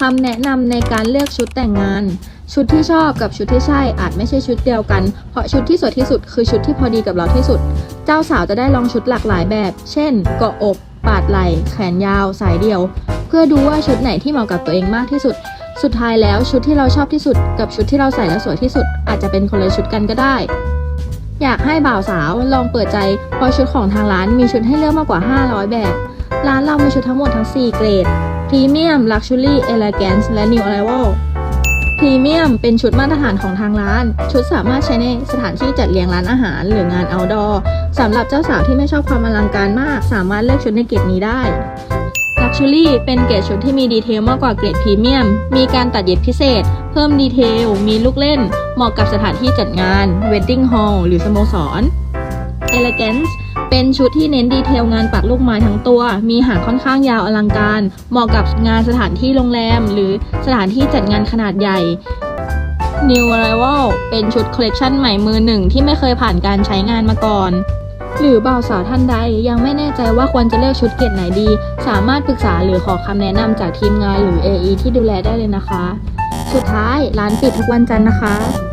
คำแนะนำในการเลือกชุดแต่งงาน ชุดที่ชอบกับชุดที่ใช่อาจไม่ใช่ชุดเดียวกัน เพราะชุดที่สวยที่สุดคือชุดที่พอดีกับเราที่สุด เจ้าสาวจะได้ลองชุดหลากหลายแบบ เช่น เกาะอก ปาดไหล่ แขนยาว สายเดี่ยว เพื่อดูว่าชุดไหนที่เหมาะกับตัวเองมากที่สุด สุดท้ายแล้วชุดที่เราชอบที่สุด กับชุดที่เราใส่แล้วสวยที่สุด อาจจะเป็นคนละชุดกันก็ได้อยากให้บ่าวสาวลองเปิดใจเพราะชุดของทางร้านมีชุดให้เลือกมากกว่า 500 แบบ ร้านเรามีชุดทั้งหมดทั้ง 4 เกรด พรีเมียม ลักชัวรี่ เอล g กนซ์ และ New Arrival พรีเมียมเป็นชุดมาตรฐานของทางร้าน ชุดสามารถใช้ในสถานที่จัดเลี้ยงร้านอาหาร หรืองาน outdoor สำหรับเจ้าสาวที่ไม่ชอบความอลังการมาก สามารถเลือกชุดในเกรดนี้ได้ Luxury เป็นเกรดชุดที่มีดีเทลมากกว่าเกรดพรีเมียม มีการตัดเย็บพิเศษ เพิ่มดีเทล มีลูกเล่น เหมาะกับสถานที่จัดงาน Wedding Hall หรือสโมสร Elegance เป็นชุดที่เน้นดีเทลงานปักลูกไม้ทั้งตัว มีหางค่อนข้างยาวอลังการ เหมาะกับงานสถานที่โรงแรม หรือสถานที่จัดงานขนาดใหญ่ New Arrival เป็นชุดคอลเลกชันใหม่มือหนึ่งที่ไม่เคยผ่านการใช้งานมาก่อนหรือบ่าวสาวท่านใดยังไม่แน่ใจว่าควรจะเลือกชุดเกรดไหนดี สามารถปรึกษาหรือขอคำแนะนำจากทีมงานหรือ AE ที่ดูแลได้เลยนะคะ สุดท้ายร้านปิดทุกวันจันทร์นะคะ